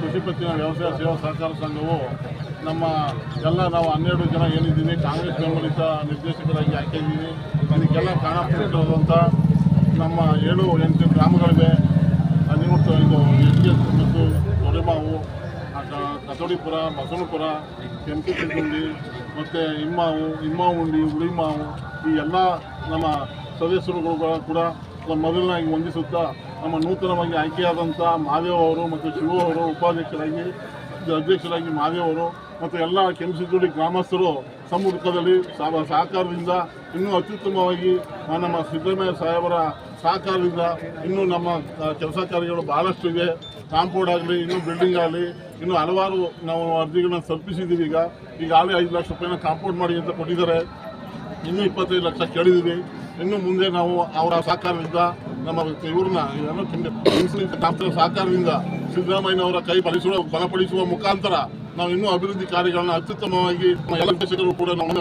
ಕೃಷಿ ಪತ್ತಿನ ವ್ಯವಸಾಯ ಸೇವಾ ಸಹಕಾರ ಸಂಘವು ನಮ್ಮ ಎಲ್ಲ ನಾವು ಹನ್ನೆರಡು ಜನ ಏನಿದ್ದೀವಿ, ಕಾಂಗ್ರೆಸ್ ಬೆಂಬಲಿತ ನಿರ್ದೇಶಕರಾಗಿ ಆಯ್ಕೆಯಿದ್ದೀವಿ ಇದಕ್ಕೆಲ್ಲ ಕಾರಣಪಟ್ಟಿರುವಂಥ ನಮ್ಮ ಏಳು, ಎಂಟು ಗ್ರಾಮಗಳಿವೆ. ನಿವೃತ್ತ ಇದು ಎಸ್ ಮತ್ತು ತೊರೆಮಾವು ಕಸೋಡಿಪುರ, ಬಸವನಪುರ, ಕೆಂಪಿ ಚಿಂಚುಂಡಿ ಮತ್ತು ಇಮ್ಮಾವು, ಇಮ್ಮಾವುಂಡಿ, ಉಳಿಮಾವು ಈ ಎಲ್ಲ ನಮ್ಮ ಸದಸ್ಯರುಗಳು ಕೂಡ ಮೊದಲನಾಗಿ ವಂದಿಸುತ್ತಾ ನಮ್ಮ ನೂತನವಾಗಿ ಆಯ್ಕೆಯಾದಂಥ ಮಹಾದೇವ್ ಅವರು ಮತ್ತು ಶಿವು ಅವರು ಉಪಾಧ್ಯಕ್ಷರಾಗಿ ಅಧ್ಯಕ್ಷರಾಗಿ ಮಹಾದೇವ್ ಅವರು ಮತ್ತು ಎಲ್ಲ ಕೆಂಪಸಿದ್ದುಡಿ ಗ್ರಾಮಸ್ಥರು ಸಮ್ಮುಖದಲ್ಲಿ ಸಹ- ಸಹಕಾರದಿಂದ ಇನ್ನೂ ಅತ್ಯುತ್ತಮವಾಗಿ ನಮ್ಮ ಸಿದ್ದರಾಮಯ್ಯ ಸಾಹೇಬರ ಸಹಕಾರದಿಂದ ಇನ್ನೂ ನಮ್ಮ ಕೆಲಸ ಕಾರ್ಯಗಳು ಬಹಳಷ್ಟು ಇದೆ. ಕಾಂಪೌಂಡ್ ಆಗಲಿ, ಇನ್ನೂ ಬಿಲ್ಡಿಂಗ್ ಆಗಲಿ, ಇನ್ನೂ ಹಲವಾರು ನಾವು ಅರ್ಜಿಗಳನ್ನ ಸಲ್ಲಿಸಿದ್ದೀವಿ ಈಗ. ಈಗಾಗಲೇ ಐದು ಲಕ್ಷ ರೂಪಾಯಿನ ಕಾಂಪೌಂಡ್ ಮಾಡಿ ಅಂತ ಕೊಟ್ಟಿದ್ದಾರೆ. ಇನ್ನೂ ಇಪ್ಪತ್ತೈದು ಲಕ್ಷ ಕೇಳಿದ್ದೀವಿ. ಇನ್ನು ಮುಂದೆ ನಾವು ಅವರ ಸಹಕಾರದಿಂದ ನಮ್ಮ ಇವ್ರನ್ನ ಏನೋ ಕಾಂತರ ಸಹಕಾರದಿಂದ ಸಿದ್ದರಾಮಯ್ಯನವರ ಕೈ ಬಲಿಸುವ, ಬಲಪಡಿಸುವ ಮುಖಾಂತರ ನಾವು ಇನ್ನೂ ಅಭಿವೃದ್ಧಿ ಕಾರ್ಯಗಳನ್ನ ಅತ್ಯುತ್ತಮವಾಗಿ ಎಲ್ಲ ಕೂಡ ನಮ್ಮ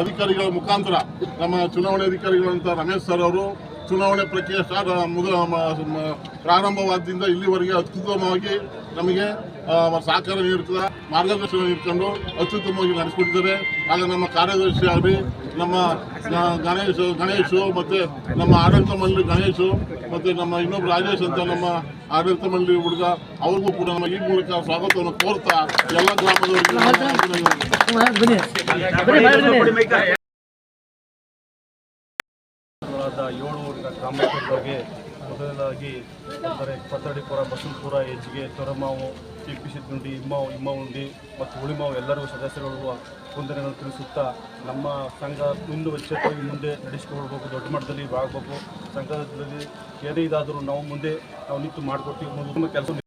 ಅಧಿಕಾರಿಗಳ ಮುಖಾಂತರ ನಮ್ಮ ಚುನಾವಣೆ ಅಧಿಕಾರಿಗಳಂತ ರಮೇಶ್ ಸರ್ ಅವರು ಚುನಾವಣೆ ಪ್ರಕ್ರಿಯೆ ಸ್ಟಾರ್ಟ್ ಮುಗ ಪ್ರಾರಂಭವಾದ್ದರಿಂದ ಇಲ್ಲಿವರೆಗೆ ಅತ್ಯುತ್ತಮವಾಗಿ ನಮಗೆ ಸಹಕಾರ ನೀಡುತ್ತದೆ ಮಾರ್ಗದರ್ಶನ ನೀಡ್ಕೊಂಡು ಅತ್ಯುತ್ತಮವಾಗಿ ನಡೆಸಿಕೊಟ್ಟಿದ್ದಾರೆ. ಆಗ ನಮ್ಮ ಕಾರ್ಯದರ್ಶಿ ಆಗಲಿ, ನಮ್ಮ ಗಣೇಶ್, ಗಣೇಶು ಮತ್ತು ನಮ್ಮ ಆಡಳಿತ ಮಂಡಳಿ ಗಣೇಶು ಮತ್ತು ನಮ್ಮ ಇನ್ನೊಬ್ಬರು ರಾಜೇಶ್ ಅಂತ ನಮ್ಮ ಆಡಳಿತ ಮಂಡಳಿ ಹುಡುಗ, ಅವ್ರಿಗೂ ಕೂಡ ನಮ್ಮ ಈ ಮೂಲಕ ಸ್ವಾಗತವನ್ನು ಕೋರ್ತಾ ಎಲ್ಲ ಗ್ರಾಮದವರಿಗೆ ನಮ್ಮ ಏಳು ಊರಿನ ಗ್ರಾಮಸ್ಥರಿಗೆ ಮೊದಲನೇದಾಗಿ ಅಂದರೆ ಪತ್ರಡಿಪುರ ಬಸವಪುರ ಹೆಜ್ಜಿಗೆ, ತೊರಮಾವು ಚಿಪ್ಪಿಸಿದ್ದುಂಡಿ ಇಮ್ಮಾವು ಇಮ್ಮವುಂಡಿ ಮತ್ತು ಉಳಿಮಾವು ಎಲ್ಲರಿಗೂ ಸದಸ್ಯರುಗಳು ವಂದನೆಗಳನ್ನು ತಿಳಿಸುತ್ತಾ ನಮ್ಮ ಸಂಘ ಇನ್ನೂ ವೆಚ್ಚವಾಗಿ ಮುಂದೆ ನಡೆಸಿಕೊಳ್ಬೇಕು ದೊಡ್ಡ ಮಟ್ಟದಲ್ಲಿ ಆಗಬೇಕು ಸಂಘದಲ್ಲಿ ಏನೇ ಇದಾದರೂ ನಾವು ಮುಂದೆ ನಾವು ನಿಂತು ಮಾಡಿಕೊಡ್ತೀವಿ ಕೆಲಸ.